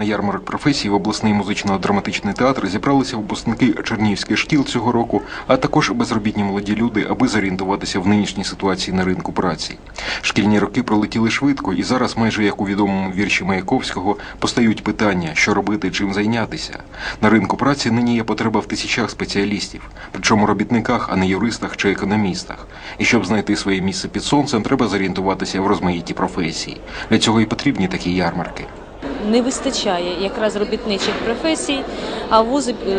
На ярмарок професій в обласний музично-драматичний театр зібралися випускники чернігівських шкіл цього року, а також безробітні молоді люди, аби зорієнтуватися в нинішній ситуації на ринку праці. Шкільні роки пролетіли швидко, і зараз, майже як у відомому вірші Маяковського, постають питання, що робити, чим зайнятися. На ринку праці нині є потреба в тисячах спеціалістів, причому робітниках, а не юристах чи економістах. І щоб знайти своє місце під сонцем, треба зорієнтуватися в розмаїті професії. Для цього і потрібні такі ярмарки. Не вистачає якраз робітничих професій, а вузи е,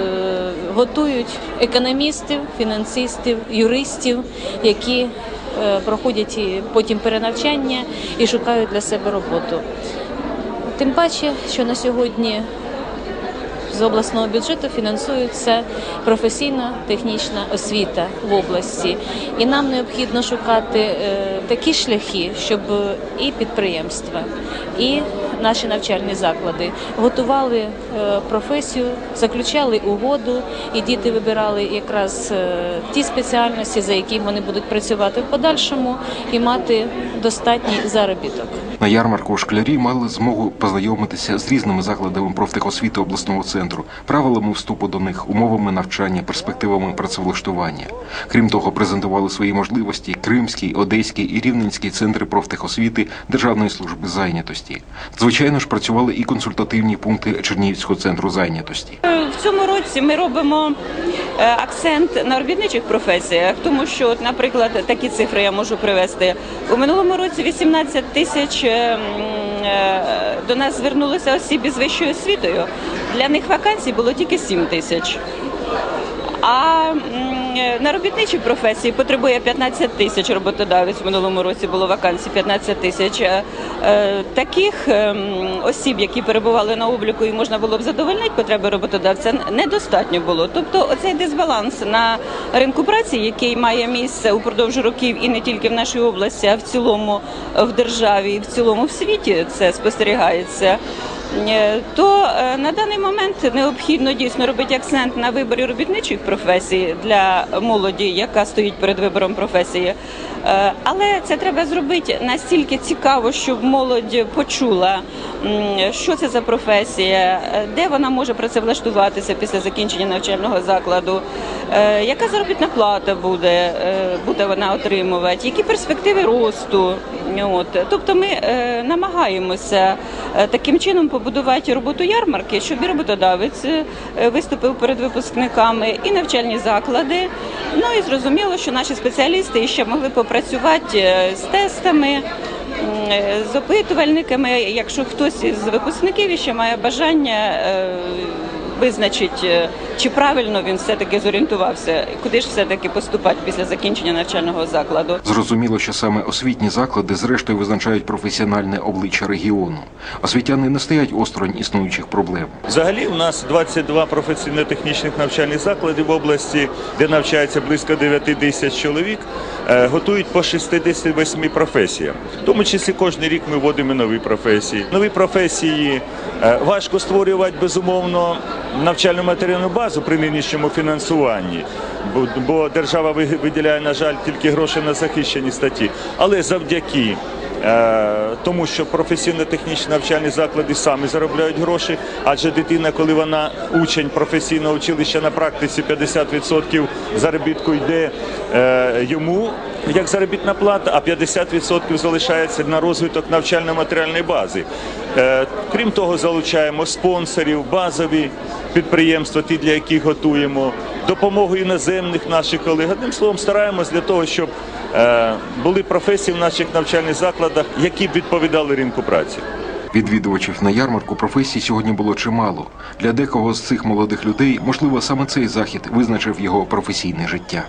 готують економістів, фінансистів, юристів, які е, проходять потім перенавчання і шукають для себе роботу. Тим паче, що на сьогодні з обласного бюджету фінансується професійно-технічна освіта в області, і нам необхідно шукати е, такі шляхи, щоб і підприємства, і наші навчальні заклади готували е, професію, заключали угоду, і діти вибирали якраз е, ті спеціальності, за які вони будуть працювати в подальшому, і мати достатній заробіток. На ярмарку школярі мали змогу познайомитися з різними закладами профтехосвіти обласного центру, правилами вступу до них, умовами навчання, перспективами працевлаштування. Крім того, презентували свої можливості Кримський, Одеський і Рівненський центри профтехосвіти Державної служби зайнятості. Звичайно ж, працювали і консультативні пункти Чернігівського центру зайнятості. В цьому році ми робимо е, акцент на робітничих професіях, тому що, от, наприклад, такі цифри я можу привести. У минулому році 18 тисяч е, м, е, до нас звернулося осіб із вищою освітою. Для них вакансій було тільки 7 тисяч. А на робітничі професії потребує 15 тисяч роботодавець. В минулому році було вакансій 15 тисяч. Е, е, Таких е, осіб, які перебували на обліку і можна було б задовольнити потреби роботодавця, недостатньо було. Тобто, оцей дисбаланс на ринку праці, який має місце упродовж років і не тільки в нашій області, а в цілому в державі, і в цілому в світі це спостерігається. Е, то е, на даний момент необхідно дійсно робити акцент на виборі робітничих професій для молоді, яка стоїть перед вибором професії. Е, Але це треба зробити настільки цікаво, щоб молодь почула, що це за професія, де вона може працевлаштуватися після закінчення навчального закладу, яка заробітна плата буде, буде вона отримувати, які перспективи росту. От. Тобто ми намагаємося таким чином побудувати роботу ярмарки, щоб і роботодавець е, виступив перед випускниками, і навчальні заклади. Ну і зрозуміло, що наші спеціалісти ще могли попрацювати е, з тестами. е, З опитувальниками, якщо хтось із випускників ще має бажання визначить, е, чи правильно він все-таки зорієнтувався, куди ж все-таки поступати після закінчення навчального закладу. Зрозуміло, що саме освітні заклади зрештою визначають професіональне обличчя регіону. Освітяни не стоять осторонь існуючих проблем. Взагалі у нас 22 професійно-технічних навчальних заклади в області, де навчається близько 9 тисяч чоловік, е, готують по 68 професіям. В тому числі кожен рік ми вводимо нові професії. Нові професії е, важко створювати безумовно навчальну матеріальну базу при нинішньому фінансуванні. Бо, держава виділяє, на жаль, тільки гроші на захищені статті. Але завдяки Е, тому що професійно-технічні навчальні заклади самі заробляють гроші, адже дитина, коли вона учень професійного училища на практиці 50% заробітку йде е, йому як заробітна плата, а 50% залишається на розвиток навчально-матеріальної бази. Е, крім того, залучаємо спонсорів, базові підприємства, ті, для яких готуємо, допомогу іноземних наших колег. Одним словом, стараємось для того, щоб е, були професії в наших навчальних закладах, які б відповідали ринку праці. Відвідувачів на ярмарку професій сьогодні було чимало. Для декого з цих молодих людей, можливо, саме цей захід визначив його професійне життя.